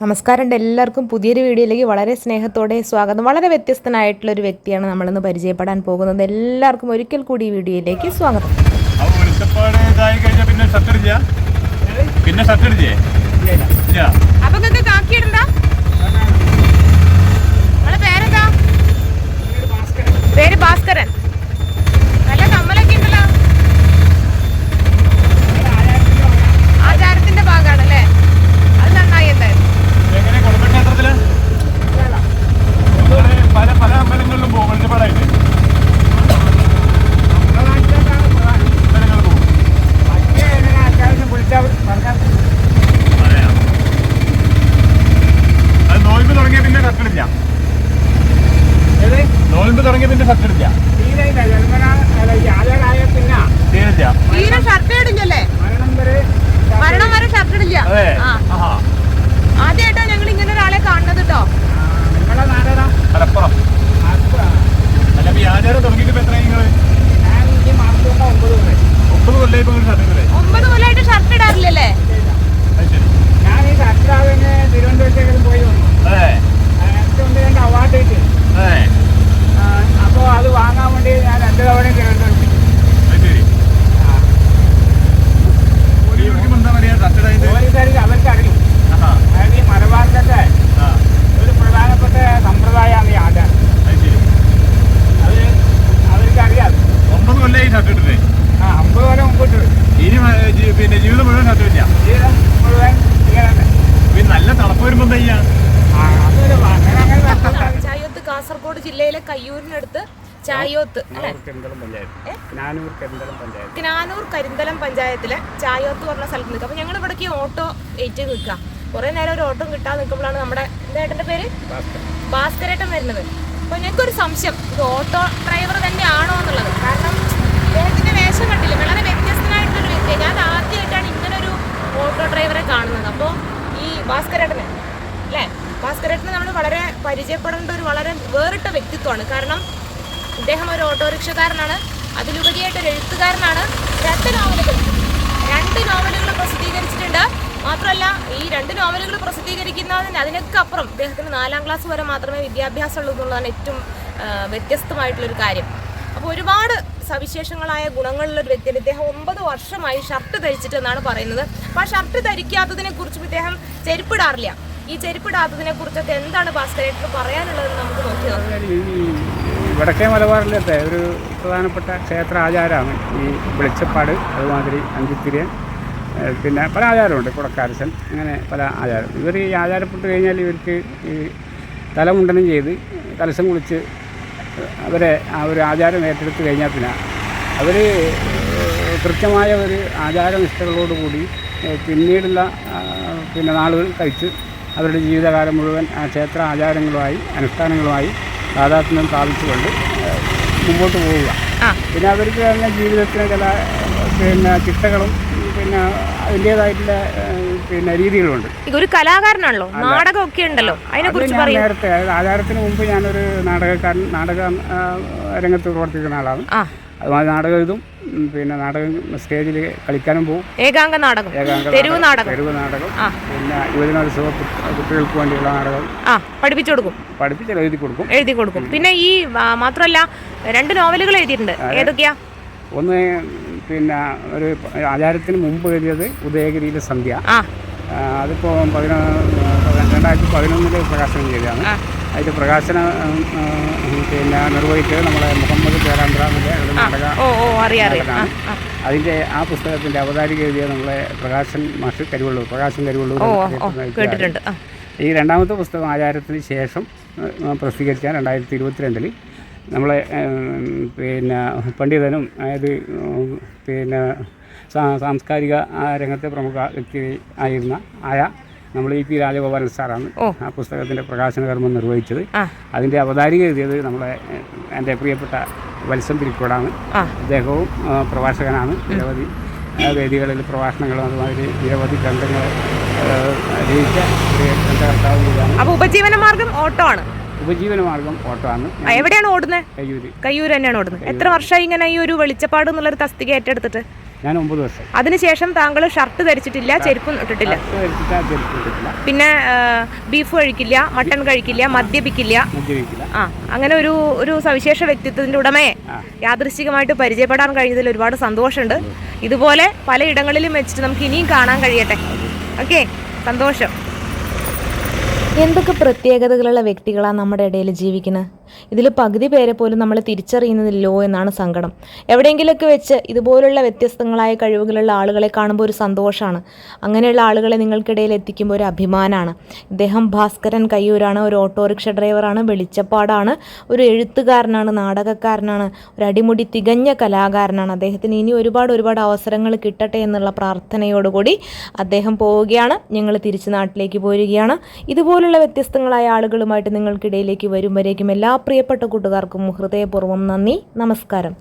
നമസ്കാരം എല്ലാവർക്കും പുതിയൊരു വീഡിയോയിലേക്ക് വളരെ സ്നേഹത്തോടെ സ്വാഗതം. വളരെ വ്യത്യസ്തനായിട്ടുള്ള ഒരു വ്യക്തിയാണ് നമ്മളിന്ന് പരിചയപ്പെടാൻ പോകുന്നത്. എല്ലാവർക്കും ഒരിക്കൽ കൂടി ഈ വീഡിയോയിലേക്ക് സ്വാഗതം. പിന്നെ പിന്നെ ചായോത്ത് കാസർഗോഡ് ജില്ലയിലെ കയ്യൂരിനടുത്ത് ചായോത്ത് കിനാനൂർ കരിന്തലം പഞ്ചായത്തിലെ ചായോത്ത് പറഞ്ഞ സ്ഥലത്ത് നിൽക്കുക. അപ്പൊ ഞങ്ങൾ ഇവിടേക്ക് ഓട്ടോ ഏറ്റ് നിൽക്കുക. കുറെ നേരം ഒരു ഓട്ടോ കിട്ടാൻ നിൽക്കുമ്പോഴാണ് നമ്മുടെ ഏട്ടന്റെ പേര്? ഭാസ്കരേട്ടൻ വരുന്നത്. അപ്പൊ ഞങ്ങൾക്കൊരു സംശയം. ഇത് ഓട്ടോ ഡ്രൈവർ തന്നെയാണോ എന്നുള്ളത് കാരണം അദ്ദേഹത്തിന്റെ വേഷം കണ്ടില്ല വളരെ വ്യത്യസ്തനായിട്ടൊരു വ്യക്തി ഞാൻ ആദ്യമായിട്ടാണ് ഇങ്ങനെ ഒരു ഓട്ടോ ഡ്രൈവറെ കാണുന്നത് അപ്പോൾ ഈ ഭാസ്കരേട്ടനെ അല്ലേ ഭാസ്കരേട്ടനെ നമ്മൾ വളരെ പരിചയപ്പെടേണ്ട ഒരു വളരെ വേറിട്ട വ്യക്തിത്വമാണ്. കാരണം ഇദ്ദേഹം ഒരു ഓട്ടോറിക്ഷക്കാരനാണ്. അതിലുപരിയായിട്ട് ഒരു എഴുത്തുകാരനാണ്. രണ്ട് നോവലുകൾ രണ്ട് നോവലുകൾ പ്രസിദ്ധീകരിച്ചിട്ടുണ്ട്. മാത്രമല്ല ഈ രണ്ട് നോവലുകൾ പ്രസിദ്ധീകരിക്കുന്നതിന് അതിനൊക്കെ അപ്പുറം ഇദ്ദേഹത്തിന് നാലാം ക്ലാസ് വരെ മാത്രമേ വിദ്യാഭ്യാസം ഉള്ളൂ എന്നുള്ളതാണ് ഏറ്റവും വ്യത്യസ്തമായിട്ടുള്ളൊരു കാര്യം. അപ്പോൾ ഒരുപാട് സവിശേഷങ്ങളായ ഗുണങ്ങളുള്ള ഒരു വ്യക്തിയാണ്. ഇദ്ദേഹം ഒമ്പത് വർഷമായി ഷർട്ട് ധരിച്ചിട്ടെന്നാണ് പറയുന്നത്. അപ്പോൾ ആ ഷർട്ട് ധരിക്കാത്തതിനെ കുറിച്ചും ഇദ്ദേഹം ചെരുപ്പിടാറില്ല. ഈ ചെരുപ്പിടാത്തതിനെ കുറിച്ചൊക്കെ എന്താണ് ഭാസ്കരേട്ടന് പറയാനുള്ളതെന്ന് നമുക്ക് നോക്കി നോക്കാം. ഈ വടക്കേ മലബാറിലത്തെ ഒരു പ്രധാനപ്പെട്ട ക്ഷേത്ര ആചാരമാണ് ഈ വെളിച്ചപ്പാട് അതുമാതിരി അഞ്ചിത്തിരിയൻ പിന്നെ പല ആചാരമുണ്ട് കുടക്കാരശൻ അങ്ങനെ പല ആചാരം. ഇവർ ഈ ആചാരപ്പെട്ട് കഴിഞ്ഞാൽ ഇവർക്ക് ഈ തലമുണ്ടനം ചെയ്ത് തലസം കുളിച്ച് അവരെ ആ ഒരു ആചാരം ഏറ്റെടുത്ത് കഴിഞ്ഞാൽ പിന്നെ അവർ കൃത്യമായ ഒരു ആചാരനിഷ്ഠകളോടുകൂടി പിന്നീടുള്ള പിന്നെ നാളുകൾ കഴിച്ച് അവരുടെ ജീവിതകാലം മുഴുവൻ ആ ക്ഷേത്ര ആചാരങ്ങളുമായി അനുഷ്ഠാനങ്ങളുമായി താതാത്മ്യം സ്ഥാപിച്ചുകൊണ്ട് മുമ്പോട്ട് പോവുക. പിന്നെ അവർക്ക് തന്നെ ജീവിതത്തിന് ചില പിന്നെ ചിട്ടകളും പിന്നെ അതിന്റേതായിട്ടുള്ള പിന്നെ രീതികളുണ്ട്. ഒരു കലാകാരനാണല്ലോ? നാടകമൊക്കെ ഉണ്ടല്ലോ. അതിനെ അത് കുറിച്ച് നേരത്തെ ആചാരത്തിന് മുമ്പ് ഞാനൊരു നാടകക്കാരൻ നാടക രംഗത്ത് പ്രവർത്തിക്കുന്ന ആളാണ്. ആ അതുമാതിരി നാടകം എഴുതും പിന്നെ നാടകം സ്റ്റേജിൽ കളിക്കാനും പോകും ഏകാംഗ നാടകം. തെരുവ് നാടകം. തെരുവ് നാടകം. പിന്നെ യുവജനോത്സവ കുട്ടി- കുട്ടികൾക്ക് വേണ്ടിയുള്ള നാടകം. പഠിപ്പിച്ചു കൊടുക്കും. പഠിപ്പിച്ച് എഴുതി കൊടുക്കും. എഴുതി കൊടുക്കും. പിന്നെ ഈ മാത്രമല്ല രണ്ട് നോവലുകൾ എഴുതിയിട്ടുണ്ട്. ഏതൊക്കെയാ? ഒന്ന് പിന്നെ ഒരു ആചാരത്തിന് മുമ്പ് എഴുതിയത് ഉദയഗിരിയിലെ സന്ധ്യ. അതിപ്പോൾ പതിനൊ രണ്ടായിരത്തി പതിനൊന്നിൽ പ്രകാശനം ചെയ്തതാണ്. അതിന്റെ പ്രകാശനം പിന്നെ നിർവഹിച്ചത് നമ്മളെ മുഹമ്മദ് ഓ അറിയാം അറിയാം ആ, പുസ്തകത്തിന്റെ അതിന്റെ ആ പുസ്തകത്തിന്റെ അവതാരിക എഴുതിയ നമ്മളെ പ്രകാശൻ മാഷ് കരുവള്ളൂർ പ്രകാശൻ കരിവള്ളൂർ. കേട്ടിട്ടുണ്ട്. ഈ രണ്ടാമത്തെ പുസ്തകം ആചാരത്തിന് ശേഷം പ്രസിദ്ധീകരിച്ച രണ്ടായിരത്തി ഇരുപത്തിരണ്ടിൽ നമ്മളെ പിന്നെ പണ്ഡിതനും അതായത് പിന്നെ സാംസ്കാരിക രംഗത്തെ പ്രമുഖ വ്യക്തി ആയിരുന്ന ആയ നമ്മൾ ഇ പി രാജഗോപാലൻ സാറാണ് ആ പുസ്തകത്തിന്റെ പ്രകാശന കർമ്മം നിർവഹിച്ചത് അതിന്റെ അവതാരിക എഴുതിയത് നമ്മളെ എന്റെ പ്രിയപ്പെട്ട വത്സം പിരിക്കോടാണ്. അദ്ദേഹവും പ്രഭാഷകനാണ്. നിരവധി വേദികളിൽ പ്രഭാഷണങ്ങളും അതുമാതിരി നിരവധി ഗ്രന്ഥങ്ങൾ ഉപജീവനമാർഗം രചിച്ച ഒരു ഗ്രന്ഥകർത്താവ് കൂടിയാണ്. അപ്പൊ ഉപജീവന മാർഗം ഓട്ടോ ആണ്. ഉപജീവന മാർഗം ഓട്ടോ ആണ്. എവിടെയാണ് ഓടുന്നത്? കയ്യൂര്. കയ്യൂർ തന്നെയാണ് ഓടുന്നത്. എത്ര വർഷമായി ഇങ്ങനെ ഈ ഒരു വെളിച്ചപ്പാട് എന്നുള്ളൊരു തസ്തിക ഏറ്റെടുത്തിട്ട്? ഞാൻ ഒമ്പത് വർഷം അതിനുശേഷം താങ്കൾ ഷർട്ട് ധരിച്ചിട്ടില്ല ചെരുപ്പും ഇട്ടിട്ടില്ല? പിന്നെ ബീഫ് കഴിക്കില്ല മട്ടൺ കഴിക്കില്ല മദ്യപിക്കില്ല? ആ അങ്ങനെ ഒരു ഒരു സവിശേഷ വ്യക്തിത്വത്തിന്റെ ഉടമയെ യാദൃശികമായിട്ട് യാദൃശ്ചികമായിട്ട് പരിചയപ്പെടാൻ കഴിഞ്ഞതിൽ ഒരുപാട് സന്തോഷമുണ്ട്. ഇതുപോലെ പലയിടങ്ങളിലും വെച്ചിട്ട് നമുക്ക് ഇനിയും കാണാൻ കഴിയട്ടെ. ഓക്കെ? സന്തോഷം. എന്തൊക്കെ പ്രത്യേകതകളുള്ള വ്യക്തികളാണ് നമ്മുടെ ഇടയിൽ ജീവിക്കുന്നത് ഇതിൽ പകുതി പേരെ പോലും നമ്മൾ തിരിച്ചറിയുന്നതില്ലോ എന്നാണ് സങ്കടം. എവിടെയെങ്കിലുമൊക്കെ വെച്ച് ഇതുപോലുള്ള വ്യത്യസ്തങ്ങളായ കഴിവുകളുള്ള ആളുകളെ കാണുമ്പോൾ ഒരു സന്തോഷമാണ് അങ്ങനെയുള്ള ആളുകളെ നിങ്ങൾക്കിടയിൽ എത്തിക്കുമ്പോൾ ഒരു അഭിമാനമാണ് ഇദ്ദേഹം ഭാസ്കരൻ കയ്യൂരാണ് ഒരു ഓട്ടോറിക്ഷ ഡ്രൈവറാണ് വെളിച്ചപ്പാടാണ് ഒരു എഴുത്തുകാരനാണ് നാടകക്കാരനാണ് ഒരു അടിമുടി തികഞ്ഞ കലാകാരനാണ്. അദ്ദേഹത്തിന് ഇനി ഒരുപാട് ഒരുപാട് അവസരങ്ങൾ കിട്ടട്ടെ എന്നുള്ള പ്രാർത്ഥനയോടുകൂടി അദ്ദേഹം പോവുകയാണ്. ഞങ്ങൾ തിരിച്ച് നാട്ടിലേക്ക് പോരുകയാണ്. ഇതുപോലുള്ള വ്യത്യസ്തങ്ങളായ ആളുകളുമായിട്ട് നിങ്ങൾക്കിടയിലേക്ക് വരും വരേക്കും എല്ലാ പ്രിയപ്പെട്ട കൂട്ടുകാർക്കും ഹൃദയപൂർവം നന്ദി നമസ്കാരം.